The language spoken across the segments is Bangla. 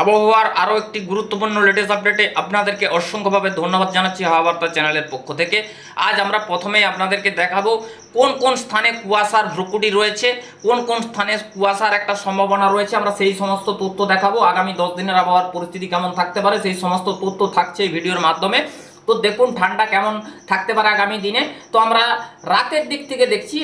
আবহাওয়ার আরও একটি গুরুত্বপূর্ণ লেটেস্ট আপডেটে আপনাদেরকে অসংখ্যভাবে ধন্যবাদ জানাচ্ছি হাওয়া বার্তা চ্যানেলের পক্ষ থেকে। আজ আমরা প্রথমেই আপনাদেরকে দেখাবো কোন কোন স্থানে কুয়াশার ভ্রুকুটি রয়েছে, কোন কোন স্থানে কুয়াশার একটা সম্ভাবনা রয়েছে, আমরা সেই সমস্ত তথ্য দেখাবো। আগামী দশ দিনের আবহাওয়ার পরিস্থিতি কেমন থাকতে পারে, সেই সমস্ত তথ্য থাকছে এই ভিডিওর মাধ্যমে। তো দেখুন, ঠান্ডা কেমন থাকতে পারে আগামী দিনে। তো আমরা রাতের দিক থেকে দেখছি,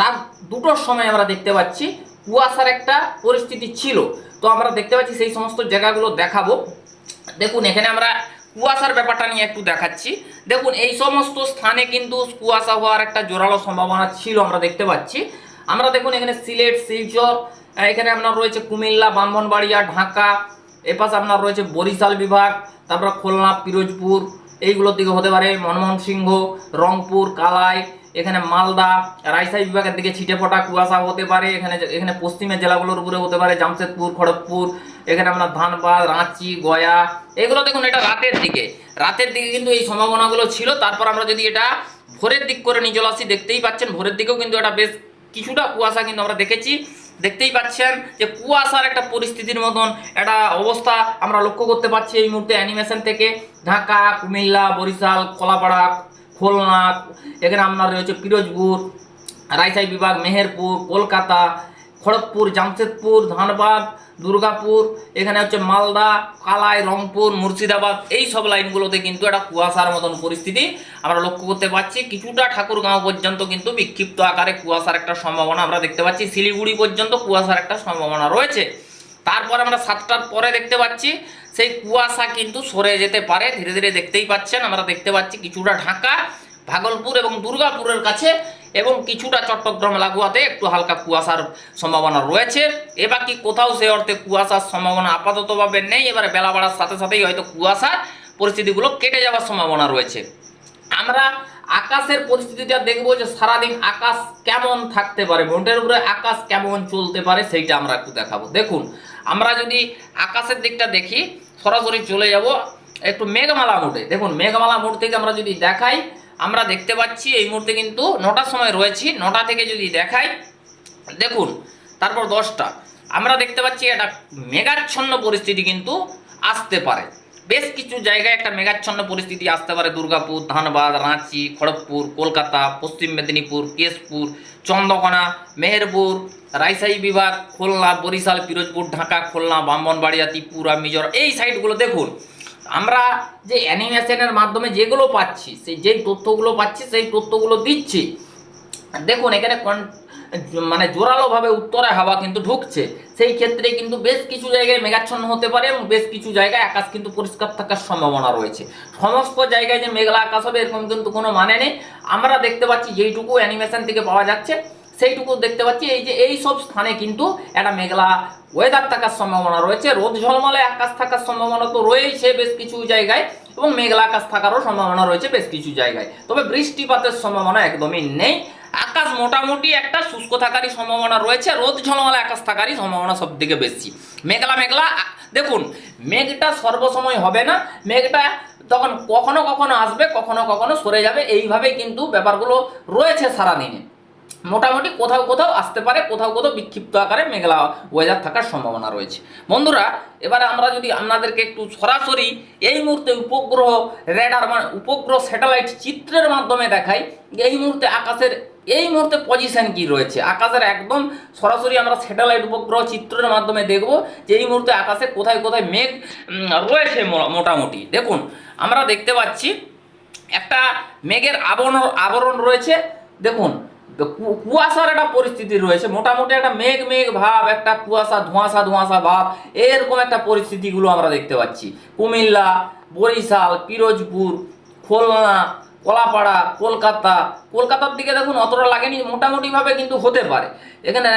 রাত দুটোর সময় আমরা দেখতে পাচ্ছি কুয়াশার একটা পরিস্থিতি ছিল। তো আমরা দেখতে পাচ্ছি সেই সমস্ত জায়গাগুলো দেখাবো। দেখুন, এখানে আমরা কুয়াশার ব্যাপারটা নিয়ে একটু দেখাচ্ছি। দেখুন, এই সমস্ত স্থানে কিন্তু কুয়াশা হওয়ার একটা জোরালো সম্ভাবনা ছিল আমরা দেখতে পাচ্ছি। আমরা দেখুন, এখানে সিলেট, শিলচর এখানে আপনার রয়েছে কুমিল্লা, ব্রাহ্মণবাড়িয়া, ঢাকা, এপাশে আপনার রয়েছে বরিশাল বিভাগ, তারপর খুলনা, পিরোজপুর, এইগুলোর দিকে হতে পারে মনমোহন সিংহ, রংপুর, কালাই এখানে মালদা, রাজশাহী বিভাগের দিকে ছিটে ফোটা কুয়াশা হতে পারে, এখানে এখানে পশ্চিমের জেলাগুলোর উপরে হতে পারে, জামশেদপুর, খড়গপুর, এখানে আপনার ধানবাদ, রাঁচি, গয়া, এগুলো দেখুন এটা রাতের দিকে। রাতের দিকে কিন্তু এই সম্ভাবনাগুলো ছিল, তারপর আমরা যদি এটা ভোরের দিক করে নিয়ে চলে আসি, দেখতেই পাচ্ছেন, ভোরের দিকেও কিন্তু এটা বেশ কিছুটা কুয়াশা কিন্তু আমরা দেখেছি। দেখতেই পাচ্ছেন যে কুয়াশার একটা পরিস্থিতির মতন একটা অবস্থা আমরা লক্ষ্য করতে পারছি এই মুহূর্তে অ্যানিমেশন থেকে। ঢাকা, কুমিল্লা, বরিশাল, কলাপাড়া খুলনা, এখানে আপনার রয়েছে পিরোজপুর, রাজশাহী বিভাগ, মেহেরপুর, কলকাতা, খড়গপুর, জামশেদপুর, ধানবাদ, দুর্গাপুর, এখানে হচ্ছে মালদা, কালাই, রংপুর, মুর্শিদাবাদ, এই সব লাইনগুলোতে কিন্তু একটা কুয়াশার মতন পরিস্থিতি আমরা লক্ষ্য করতে পারছি। কিছুটা ঠাকুরগাঁও পর্যন্ত কিন্তু বিক্ষিপ্ত আকারে কুয়াশার একটা সম্ভাবনা আমরা দেখতে পাচ্ছি। শিলিগুড়ি পর্যন্ত কুয়াশার একটা সম্ভাবনা রয়েছে। তারপর আমরা সাতটার পরে দেখতে পাচ্ছি সেই কুয়াশা কিন্তু সরে যেতে পারে। ধীরে ধীরে দেখতেই পাচ্ছেন, আমরা দেখতে পাচ্ছি কিছুটা ঢাকা, ভাগলপুর এবং দুর্গাপুরের কাছে এবং কিছুটা চট্টগ্রাম লাগোয়াতে একটু হালকা কুয়াশার সম্ভাবনা রয়েছে। এবার কি কোথাও সে অর্থে কুয়াশার সম্ভাবনা আপাততভাবে নেই। এবারে বেলা বাড়ার সাথে সাথেই হয়তো কুয়াশার পরিস্থিতিগুলো কেটে যাওয়ার সম্ভাবনা রয়েছে। আমরা আকাশের পরিস্থিতিটা দেখব যে সারাদিন আকাশ কেমন থাকতে পারে মোটের উপরে আকাশ কেমন চলতে পারে, সেইটা আমরা একটু দেখাবো। দেখুন, আমরা যদি আকাশের দিকটা দেখি সরাসরি চলে যাব। একটু মেঘমালা মোড়ে। দেখুন, মেঘমালা মোড় থেকে আমরা যদি দেখাই, আমরা দেখতে পাচ্ছি এই মুহূর্তে কিন্তু নটার সময় রয়েছি। নটা থেকে যদি দেখাই, দেখুন, তারপর দশটা। আমরা দেখতে পাচ্ছি একটা মেঘাচ্ছন্ন পরিস্থিতি কিন্তু আসতে পারে। বেশ কিছু জায়গায় একটা মেঘাচ্ছন্ন পরিস্থিতি আসতে পারে। দুর্গাপুর, ধানবাদ, রাঁচি, খড়গপুর, কলকাতা, পশ্চিম মেদিনীপুর, কেশপুর, চন্দ্রকোনা, মেহেরপুর রাজশাহী বিভাগ, খুলনা, বরিশাল, পিরোজপুর, ঢাকা, খুলনা, ব্রাহ্মণবাড়িয়া, ত্রিপুরা, মিজোরাম, এই সাইডগুলো দেখুন। আমরা যে অ্যানিমেশনের মাধ্যমে যেগুলো পাচ্ছি সেই যেই তথ্যগুলো পাচ্ছি, সেই তথ্যগুলো দিচ্ছি। দেখুন, এখানে মানে জোরালোভাবে উত্তরে হাওয়া কিন্তু ঢুকছে। সেই ক্ষেত্রে কিন্তু বেশ কিছু জায়গায় মেঘাচ্ছন্ন হতে পারে এবং বেশ কিছু জায়গায় আকাশ কিন্তু পরিষ্কার থাকার সম্ভাবনা রয়েছে। সমস্ত জায়গায় যে মেঘলা আকাশ হবে এরকম কিন্তু কোনো মানে নেই। আমরা দেখতে পাচ্ছি যেইটুকু অ্যানিমেশন থেকে পাওয়া যাচ্ছে, সেইটুকু দেখতে পাচ্ছি এই যে এই সব স্থানে কিন্তু একটা মেঘলা ওয়েদার থাকার সম্ভাবনা রয়েছে। রোদ ঝলমলে আকাশ থাকার সম্ভাবনা তো রয়েছে বেশ কিছু জায়গায় এবং মেঘলা আকাশ থাকারও সম্ভাবনা রয়েছে বেশ কিছু জায়গায়। তবে বৃষ্টিপাতের সম্ভাবনা একদমই নেই। আকাশ মোটামুটি একটা শুষ্ক থাকারই সম্ভাবনা রয়েছে, রোদ ঝলমলে আকাশ থাকারই সম্ভাবনা সব থেকে বেশি। মেঘলা মেঘলা দেখুন, মেঘটা সর্বসময় হবে না, মেঘটা তখন কখনো কখনো আসবে, কখনো কখনো সরে যাবে, এইভাবেই কিন্তু ব্যাপারগুলো রয়েছে সারাদিনে। মোটামুটি কোথাও কোথাও আসতে পারে, কোথাও কোথাও বিক্ষিপ্ত আকারে মেঘলা ওয়েদার থাকার সম্ভাবনা রয়েছে। বন্ধুরা, এবারে আমরা যদি আপনাদেরকে একটু সরাসরি এই মুহূর্তে উপগ্রহ রেডার মানে উপগ্রহ স্যাটেলাইট চিত্রের মাধ্যমে দেখাই, এই মুহূর্তে আকাশের এই মুহূর্তে পজিশন কি রয়েছে? আকাশের একদম সরাসরি আমরা স্যাটেলাইট উপগ্রহ চিত্রের মাধ্যমে দেখব যে এই মুহূর্তে আকাশে কোথায় কোথায় মেঘ রয়েছে মোটামুটি। দেখুন, আমরা দেখতে পাচ্ছি একটা মেঘের আবরণ আবরণ রয়েছে। দেখুন কুয়াশার একটা পরিস্থিতি রয়েছে। মোটামুটি একটা মেঘ মেঘ ভাব, একটা কুয়াশা, ধোঁয়াশা ধোঁয়াশা ভাব, এরকম একটা পরিস্থিতিগুলো আমরা দেখতে পাচ্ছি। কুমিল্লা, বরিশাল, পিরোজপুর, খুলনা কলাপাড়া কলকাতা, কলকাতার দিকে দেখুন অতটা লাগেনি, মোটামুটিভাবে কিন্তু হতে পারে। এখানে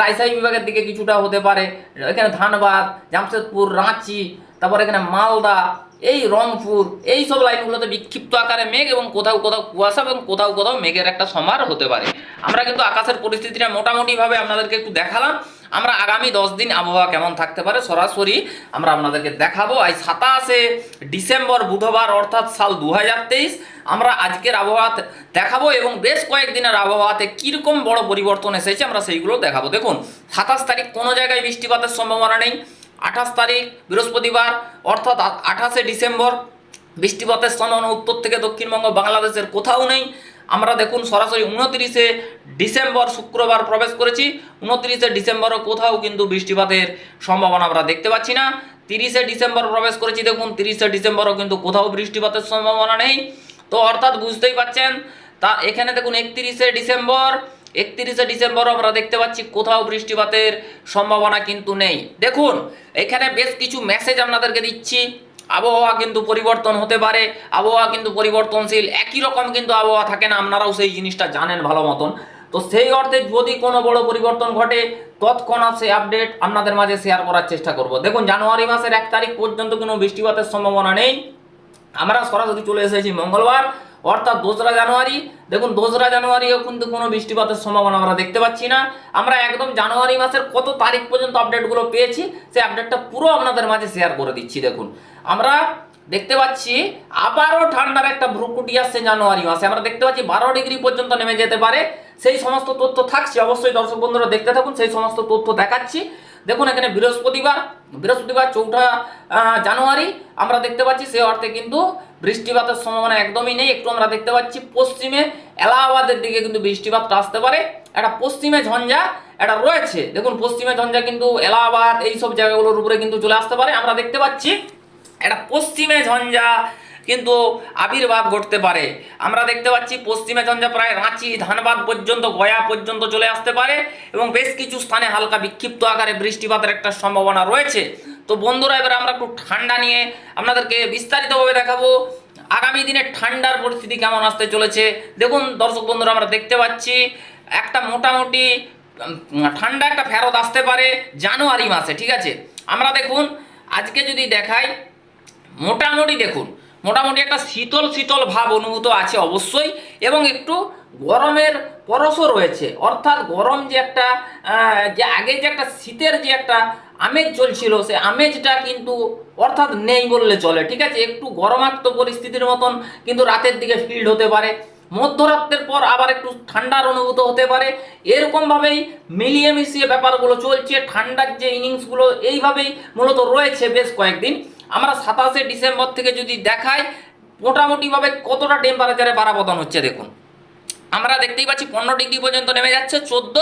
রাজশাহী বিভাগের দিকে কিছুটা হতে পারে, এখানে ধানবাদ, জামশেদপুর, রাঁচি, তারপর এখানে মালদা, এই রংপুর, এই সব লাইনগুলোতে বিক্ষিপ্ত আকারে মেঘ এবং কোথাও কোথাও কুয়াশা এবং কোথাও কোথাও মেঘের একটা সমার হতে পারে। আমরা কিন্তু আকাশের পরিস্থিতিটা মোটামুটিভাবে আপনাদেরকে একটু দেখালাম। আমরা আগামী দশ দিন আবহাওয়া কেমন থাকতে পারে সরাসরি আমরা আপনাদেরকে দেখাবো। আজ সাতাশে ডিসেম্বর বুধবার অর্থাৎ সাল দু হাজার তেইশ। আমরা আজকের আবহাওয়া দেখাবো এবং বেশ কয়েকদিনের আবহাওয়াতে কীরকম বড় পরিবর্তন এসেছে আমরা সেইগুলো দেখাবো। দেখুন, সাতাশ তারিখ কোনো জায়গায় বৃষ্টিপাতের সম্ভাবনা নেই। আঠাশ তারিখ বৃহস্পতিবার অর্থাৎ আঠাশে ডিসেম্বর বৃষ্টিপাতের সম্ভাবনা উত্তর থেকে দক্ষিণবঙ্গ, বাংলাদেশের কোথাও নেই। আমরা দেখুন সরাসরি উনত্রিশে ডিসেম্বর শুক্রবার প্রবেশ করেছি। উনত্রিশে ডিসেম্বরও কোথাও কিন্তু বৃষ্টিপাতের সম্ভাবনা আমরা দেখতে পাচ্ছি না। তিরিশে ডিসেম্বর প্রবেশ করেছি দেখুন, তিরিশে ডিসেম্বরও কিন্তু কোথাও বৃষ্টিপাতের সম্ভাবনা নেই। তো অর্থাৎ বুঝতেই পাচ্ছেন, তা এখানে দেখুন একত্রিশে ডিসেম্বর একত্রিশে ডিসেম্বর আমরা দেখতে পাচ্ছি কোথাও বৃষ্টিপাতের সম্ভাবনা কিন্তু নেই। দেখুন, এখানে বেশ কিছু মেসেজ আপনাদেরকে দিচ্ছি। আবহাওয়া কিন্তু পরিবর্তন হতে পারে, আবহাওয়া কিন্তু পরিবর্তনশীল, একই রকম কিন্তু আবহাওয়া থাকে না, আপনারাও সেই জিনিসটা জানেন ভালো মতন। তো সেই অর্থে যদি কোনো বড় পরিবর্তন ঘটে, তৎক্ষণাৎ সেই আপডেট আপনাদের মাঝে শেয়ার করার চেষ্টা করব। দেখুন, জানুয়ারি মাসের এক তারিখ পর্যন্ত কোনো বৃষ্টিপাতের সম্ভাবনা নেই। আমরা সরাসরি চলে এসেছি মঙ্গলবার। অর্থাৎ দোসরা জানুয়ারি, দেখুন দোসরা জানুয়ারিও কিন্তু কোনো বৃষ্টিপাতের সম্ভাবনা আমরা দেখতে পাচ্ছি না। আমরা একদম জানুয়ারি মাসের কত তারিখ পর্যন্ত আপডেটগুলো পেয়েছি, সেই আপডেটটা পুরো আপনাদের মাঝে শেয়ার করে দিচ্ছি, দেখুন। আমরা দেখতে পাচ্ছি আবারও ঠান্ডার একটা ভ্রুকুটি আসছে জানুয়ারি মাসে। আমরা দেখতে পাচ্ছি বারো ডিগ্রি পর্যন্ত নেমে যেতে পারে। সেই সমস্ত তথ্য থাকছে, অবশ্যই দর্শক বন্ধুরা দেখতে থাকুন, সেই সমস্ত তথ্য দেখাচ্ছি। দেখুন, এখানে বৃহস্পতিবার বৃহস্পতিবার চৌঠা জানুয়ারি, আমরা দেখতে পাচ্ছি সে অর্থে কিন্তু বৃষ্টিপাতের সম্ভাবনা একদমই নেই। একটু আমরা দেখতে পাচ্ছি পশ্চিমে এলাহাবাদের দিকে কিন্তু বৃষ্টিপাতটা আসতে পারে। একটা পশ্চিমে ঝঞ্ঝা এটা রয়েছে। দেখুন, পশ্চিমে ঝঞ্ঝা কিন্তু এলাহাবাদ, এই সব জায়গাগুলোর উপরে কিন্তু চলে আসতে পারে। আমরা দেখতে পাচ্ছি একটা পশ্চিমে ঝঞ্ঝা কিন্তু আবির্ভাব ঘটতে পারে। আমরা দেখতে পাচ্ছি পশ্চিমে ঝঞ্ঝা প্রায় রাঁচি, ধানবাদ পর্যন্ত, গয়া পর্যন্ত চলে আসতে পারে এবং বেশ কিছু স্থানে হালকা বিক্ষিপ্ত আকারে বৃষ্টিপাতের একটা সম্ভাবনা রয়েছে। তো বন্ধুরা, এবার আমরা একটু ঠান্ডা নিয়ে আপনাদেরকে বিস্তারিতভাবে দেখাবো আগামী দিনে ঠান্ডার পরিস্থিতি কেমন আসতে চলেছে। দেখুন দর্শক বন্ধুরা, আমরা দেখতে পাচ্ছি একটা মোটামুটি ঠান্ডা একটা ফেরত আসতে পারে জানুয়ারি মাসে, ঠিক আছে? আমরা দেখুন, আজকে যদি দেখাই, মোটামুটি দেখুন মোটামুটি একটা শীতল শীতল ভাব অনুভূত আছে অবশ্যই, এবং একটু গরমের পরশও রয়েছে। অর্থাৎ গরম যে একটা যে আগে যে একটা শীতের যে একটা আমেজ চলছিল, সে আমেজটা কিন্তু অর্থাৎ নেই বললে চলে, ঠিক আছে? একটু গরমাক্ত পরিস্থিতির মতন কিন্তু রাতের দিকে ফিল্ড হতে পারে। মধ্যরাত্রের পর আবার একটু ঠান্ডার অনুভূত হতে পারে। এরকমভাবেই মিলিয়ে মিশিয়ে ব্যাপারগুলো চলছে। ঠান্ডার যে ইনিংসগুলো এইভাবেই মূলত রয়েছে বেশ কয়েকদিন। আমরা সাতাশে ডিসেম্বর থেকে যদি দেখাই, মোটামুটিভাবে কতটা টেম্পারেচারে পারাবদন হচ্ছে দেখুন। আমরা দেখতেই পাচ্ছি পনেরো ডিগ্রি পর্যন্ত নেমে যাচ্ছে, চোদ্দ,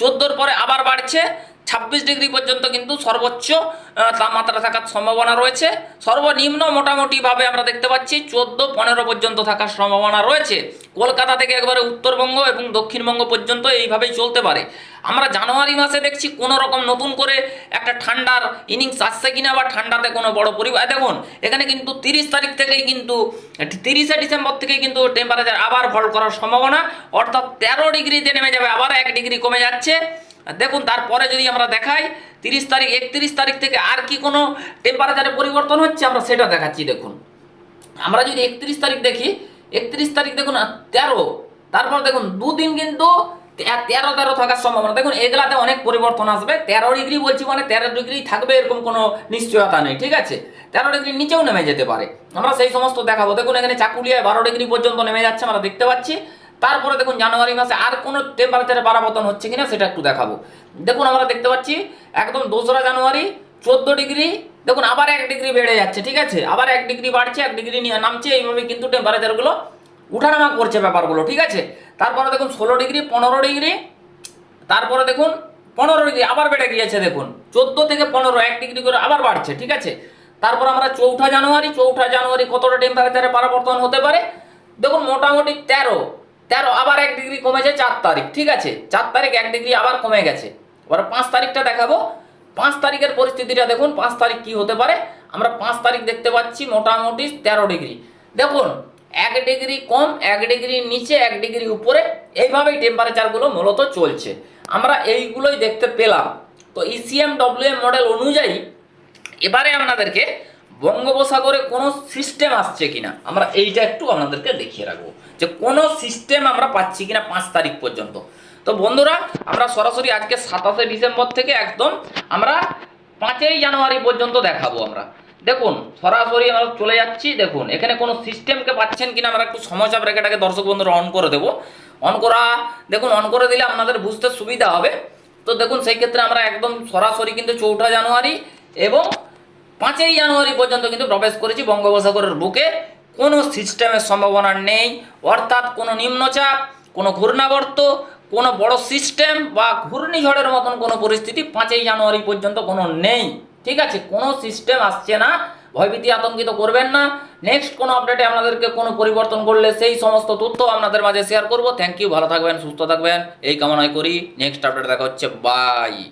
চোদ্দোর পরে আবার বাড়ছে। ছাব্বিশ ডিগ্রি পর্যন্ত কিন্তু সর্বোচ্চ তাপমাত্রা থাকার সম্ভাবনা রয়েছে। সর্বনিম্ন মোটামুটিভাবে আমরা দেখতে পাচ্ছি চোদ্দ পনেরো পর্যন্ত থাকার সম্ভাবনা রয়েছে। কলকাতা থেকে একবারে উত্তরবঙ্গ এবং দক্ষিণবঙ্গ পর্যন্ত এইভাবেই চলতে পারে। আমরা জানুয়ারি মাসে দেখছি কোনো রকম নতুন করে একটা ঠান্ডার ইনিংস আসছে কিনা বা ঠান্ডাতে কোনো বড় পরিবার দেখুন, এখানে কিন্তু তিরিশ তারিখ থেকেই কিন্তু, তিরিশে ডিসেম্বর থেকেই কিন্তু টেম্পারেচার আবার ফল করার সম্ভাবনা, অর্থাৎ তেরো ডিগ্রিতে নেমে যাবে, আবার এক ডিগ্রি কমে যাচ্ছে। দেখুন, তারপরে যদি আমরা দেখাই, তিরিশ তারিখ, একত্রিশ তারিখ থেকে আর কি কোনো টেম্পারেচারে পরিবর্তন হচ্ছে, আমরা সেটা দেখাচ্ছি, দেখুন। আমরা যদি একত্রিশ তারিখ দেখি, একত্রিশ তারিখ দেখুন তেরো, তারপর দেখুন, দুদিন কিন্তু তেরো তেরো থাকার সম্ভাবনা। দেখুন, এগুলাতে অনেক পরিবর্তন আসবে। তেরো ডিগ্রি বলছি মানে তেরো ডিগ্রি থাকবে এরকম কোনো নিশ্চয়তা নেই, ঠিক আছে? তেরো ডিগ্রির নিচেও নেমে যেতে পারে। আমরা সেই সমস্ত দেখাবো। দেখুন, এখানে চাকুলিয়ায় বারো ডিগ্রি পর্যন্ত নেমে যাচ্ছে, আমরা দেখতে পাচ্ছি। তারপরে দেখুন জানুয়ারি মাসে আর কোনো টেম্পারেচারে পারাবর্তন হচ্ছে কিনা সেটা একটু দেখাবো। দেখুন আমরা দেখতে পাচ্ছি, একদম দোসরা জানুয়ারি, চোদ্দ ডিগ্রি, দেখুন আবার এক ডিগ্রি বেড়ে যাচ্ছে, ঠিক আছে? আবার এক ডিগ্রি বাড়ছে, এক ডিগ্রি নিয়ে নামছে, এইভাবে কিন্তু টেম্পারেচারগুলো উঠানামা করছে ব্যাপারগুলো, ঠিক আছে? তারপরে দেখুন ষোলো ডিগ্রি, পনেরো ডিগ্রি, তারপরে দেখুন পনেরো ডিগ্রি আবার বেড়ে গিয়েছে, দেখুন। চোদ্দ থেকে পনেরো, এক ডিগ্রি করে আবার বাড়ছে, ঠিক আছে? তারপর আমরা চৌঠা জানুয়ারি চৌঠা জানুয়ারি কতটা টেম্পারেচারে পরিবর্তন হতে পারে? দেখুন মোটামুটি তেরো তেরো, আবার এক ডিগ্রি কমেছে চার তারিখ, ঠিক আছে? চার তারিখ এক ডিগ্রি আবার কমে গেছে। এবার পাঁচ তারিখটা দেখাবো। পাঁচ তারিখের পরিস্থিতিটা দেখুন, পাঁচ তারিখ কি হতে পারে? আমরা পাঁচ তারিখ দেখতে পাচ্ছি মোটামুটি তেরো ডিগ্রি দেখুন, এক ডিগ্রি কম, এক ডিগ্রি নিচে, এক ডিগ্রি উপরে, এইভাবেই টেম্পারেচারগুলো মূলত চলছে। আমরা এইগুলোই দেখতে পেলাম। তো ইসিএম ডব্লিউএম মডেল অনুযায়ী, এবারে আপনাদেরকে বঙ্গোপসাগরে কোনো সিস্টেম আসছে কিনা, আমরা এইটা একটু আপনাদেরকে দেখিয়ে রাখব। যে কোনো সিস্টেম আমরা পাচ্ছি কিনা পাঁচ তারিখ পর্যন্ত। তো বন্ধুরা, আমরা সরাসরি আজকে সাতাশে ডিসেম্বর থেকে একদম আমরা পাঁচই জানুয়ারি পর্যন্ত দেখাবো আমরা। দেখুন, সরাসরি আমরা চলে যাচ্ছি, দেখুন, এখানে কোনো সিস্টেমকে পাচ্ছেন কিনা আমরা একটু সময়চাপ রেখাটাকে দর্শক বন্ধুরা অন করে দেবো। অন করা, দেখুন অন করে দিলে আপনাদের বুঝতে সুবিধা হবে। তো দেখুন, সেই ক্ষেত্রে আমরা একদম সরাসরি কিন্তু চৌঠা জানুয়ারি এবং পাঁচই জানুয়ারি পর্যন্ত কিন্তু প্রবেশ করেছি বঙ্গোপসাগরের বুকে। কোনো সিস্টেমের সম্ভাবনা নেই। অর্থাৎ কোনো নিম্নচাপ, কোনো ঘূর্ণাবর্ত, কোনো বড় সিস্টেম বা ঘূর্ণিঝড়ের মতন কোনো পরিস্থিতি পাঁচই জানুয়ারি পর্যন্ত কোনো নেই। ঠিক আছে? কোনো সিস্টেম আসছে না। ভয়ভীতি আতঙ্কিত করবেন না। নেক্সট কোনো আপডেটে আপনাদেরকে কোনো পরিবর্তন করলে সেই সমস্ত তথ্য আপনাদের মাঝে শেয়ার করব। থ্যাংক ইউ ভালো থাকবেন, সুস্থ থাকবেন। এই কামনায় করি। নেক্সট আপডেট দেখা হচ্ছে। বাই